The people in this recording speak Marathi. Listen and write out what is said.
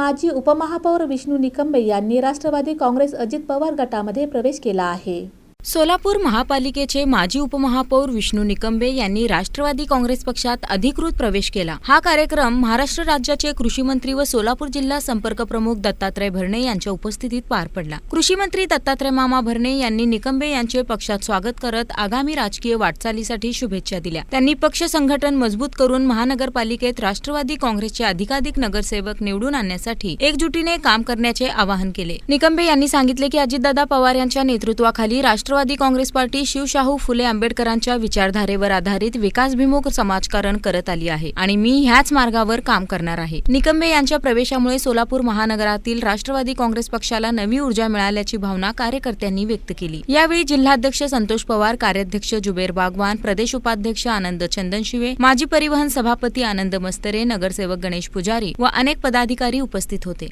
माजी उपमहापौर विष्णू निकंबे यांनी राष्ट्रवादी काँग्रेस अजित पवार गटामध्ये प्रवेश केला आहे. सोलापूर महापालिकेचे माजी उपमहापौर विष्णू निकंबे यांनी राष्ट्रवादी काँग्रेस पक्षात अधिकृत प्रवेश केला. हा कार्यक्रम महाराष्ट्र राज्याचे कृषी मंत्री व सोलापूर जिल्हा संपर्क प्रमुख दत्तात्रय भरणे यांच्या उपस्थितीत पार पडला. कृषी मंत्री दत्तात्रय मामा भरणे यांनी निकंबे यांचे पक्षात स्वागत करत आगामी राजकीय वाटचालीसाठी शुभेच्छा दिल्या. त्यांनी पक्ष संघटन मजबूत करून महानगरपालिकेत राष्ट्रवादी काँग्रेसचे अधिकाधिक नगरसेवक निवडून आणण्यासाठी एकजुटीने काम करण्याचे आवाहन केले. निकंबे यांनी सांगितले की अजितदादा पवार यांच्या नेतृत्वाखाली राष्ट्र राष्ट्रवादी काँग्रेस पार्टी शिवशाहू फुले आंबेडकरांच्या विचारधारेवर आधारित विकासभिमुख समाजकारण करत आली आहे आणि मी ह्याच मार्गावर काम करणार आहे. निकंबे यांच्या प्रवेशामुळे सोलापूर महानगरातील राष्ट्रवादी काँग्रेस पक्षाला नवी ऊर्जा मिळाल्याची भावना कार्यकर्त्यांनी व्यक्त केली. यावेळी जिल्हाध्यक्ष संतोष पवार कार्याध्यक्ष जुबेर बागवान प्रदेश उपाध्यक्ष आनंद चंदनशिवे माजी परिवहन सभापती आनंद मस्तरे नगरसेवक गणेश पुजारी व अनेक पदाधिकारी उपस्थित होते.